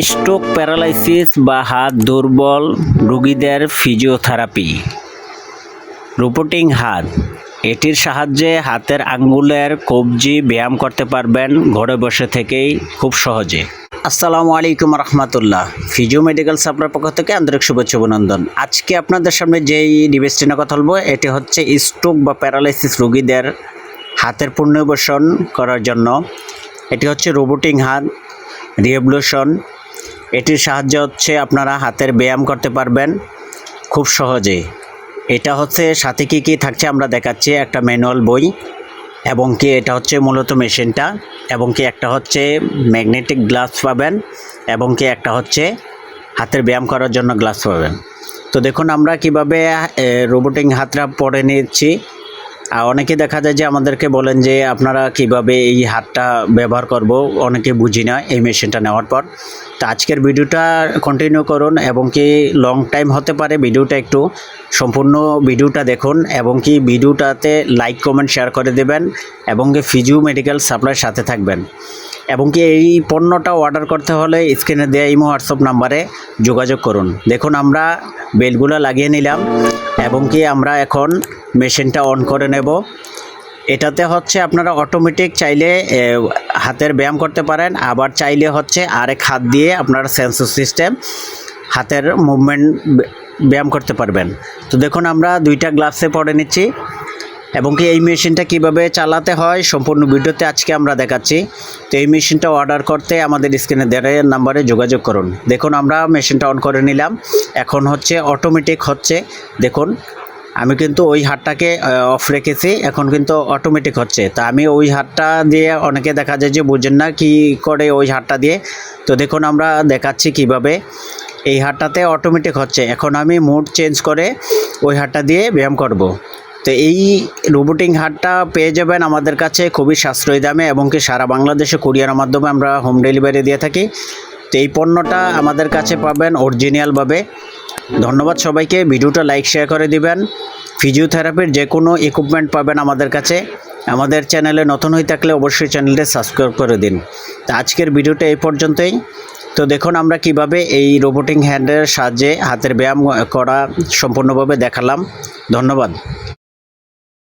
Stroke, paralysis বা হাত দুর্বল রোগীদের ফিজিওথেরাপি। রোবোটিং হাত, এটির সাহায্যে হাতের আঙ্গুলের কবজি ব্যায়াম করতে পারবেন ঘরে বসে থেকেই খুব সহজে। আসসালামু আলাইকুম রহমতুল্লাহ। ফিজিও মেডিকেল সাপ্লার পক্ষ থেকে আন্তরিক শুভেচ্ছা অভিনন্দন। আজকে আপনাদের সামনে যেই ডিভাইসটি নিয়ে কথা বলব, এটি হচ্ছে স্ট্রোক বা প্যারালাইসিস রোগীদের হাতের পুনর্বাসন করার জন্য। এটি হচ্ছে রোবোটিং হাত রিহেবলিউশন এটির সাহায্যে হচ্ছে আপনারা হাতের ব্যায়াম করতে পারবেন খুব সহজে। এটা হচ্ছে সাথে কী কী থাকছে আমরা দেখাচ্ছি, একটা ম্যানুয়াল বই এবং কি এটা হচ্ছে মূলত মেশিনটা এবং কি একটা হচ্ছে ম্যাগনেটিক গ্লাস পাবেন এবং কি একটা হচ্ছে হাতের ব্যায়াম করার জন্য গ্লাস পাবেন। তো দেখুন আমরা কীভাবে রোবোটিং হাতটা পরে নিচ্ছি অনেকে দেখা যায় যে আমাদেরকে বলেন যে আপনারা কীভাবে এই হাতটা ব্যবহার করব, অনেকে বুঝি না এই মেশিনটা নেওয়ার পর। তো আজকের ভিডিওটা কন্টিনিউ করুন এবং কি লং টাইম হতে পারে ভিডিওটা একটু সম্পূর্ণ ভিডিওটা দেখুন এবং কি ভিডিওটাতে লাইক কমেন্ট শেয়ার করে দেবেন এবং কি ফিজিও মেডিকেল সাপ্লাইয়ের সাথে থাকবেন। এবং কি এই পণ্যটা অর্ডার করতে হলে স্ক্রিনে দেওয়া ইমো হোয়াটসঅ্যাপ নাম্বারে যোগাযোগ করুন। দেখুন আমরা বেলগুলো লাগিয়ে নিলাম এবং কি আমরা এখন মেশিনটা অন করে নেব। এটাতে হচ্ছে আপনারা অটোমেটিক চাইলে হাতের ব্যায়াম করতে পারেন, আবার চাইলে হচ্ছে আরেক হাত দিয়ে আপনারা সেন্সর সিস্টেম হাতের মুভমেন্ট ব্যায়াম করতে পারবেন। তো দেখুন, আমরা দুইটা গ্লাসে পড়ে নিচ্ছি। এবং কি এই মেশিনটা কীভাবে চালাতে হয়, সম্পূর্ণ ভিডিওতে আজকে আমরা দেখাচ্ছি। তো এই মেশিনটা অর্ডার করতে আমাদের স্ক্রিনে দেড় নাম্বারে যোগাযোগ করুন। দেখুন, আমরা মেশিনটা অন করে নিলাম। এখন হচ্ছে অটোমেটিক হচ্ছে। দেখুন আমি কিন্তু ওই হাতটাকে অফ রেখেছি। এখন কিন্তু অটোমেটিক হচ্ছে। তা আমি ওই হাতটা দিয়ে অনেকে দেখা যায় যে বুঝেন না কি করে ওই হাতটা দিয়ে। তো দেখুন আমরা দেখাচ্ছি কীভাবে। এই হাতটাতে অটোমেটিক হচ্ছে। এখন আমি মুড চেঞ্জ করে ওই হাতটা দিয়ে ব্যায়াম করব। তো এই রোবোটিং হাটটা পেয়ে যাবেন আমাদের কাছে খুবই সাশ্রয়ী দামে এবং কি সারা বাংলাদেশে কুরিয়ারের মাধ্যমে আমরা হোম ডেলিভারি দিয়ে থাকি। তো এই পণ্যটা আমাদের কাছে পাবেন অরিজিনালভাবে ধন্যবাদ সবাইকে। ভিডিওটা লাইক শেয়ার করে দিবেন। ফিজিওথেরাপির যে কোনো ইকুইপমেন্ট পাবেন আমাদের কাছে। আমাদের চ্যানেলে নতুন হয়ে থাকলে অবশ্যই চ্যানেলটি সাবস্ক্রাইব করে দিন। তা আজকের ভিডিওটা এই পর্যন্তই। তো দেখুন আমরা কীভাবে এই রোবোটিং হ্যান্ডের সাহায্যে হাতের ব্যায়াম করা সম্পূর্ণভাবে দেখালাম। ধন্যবাদ।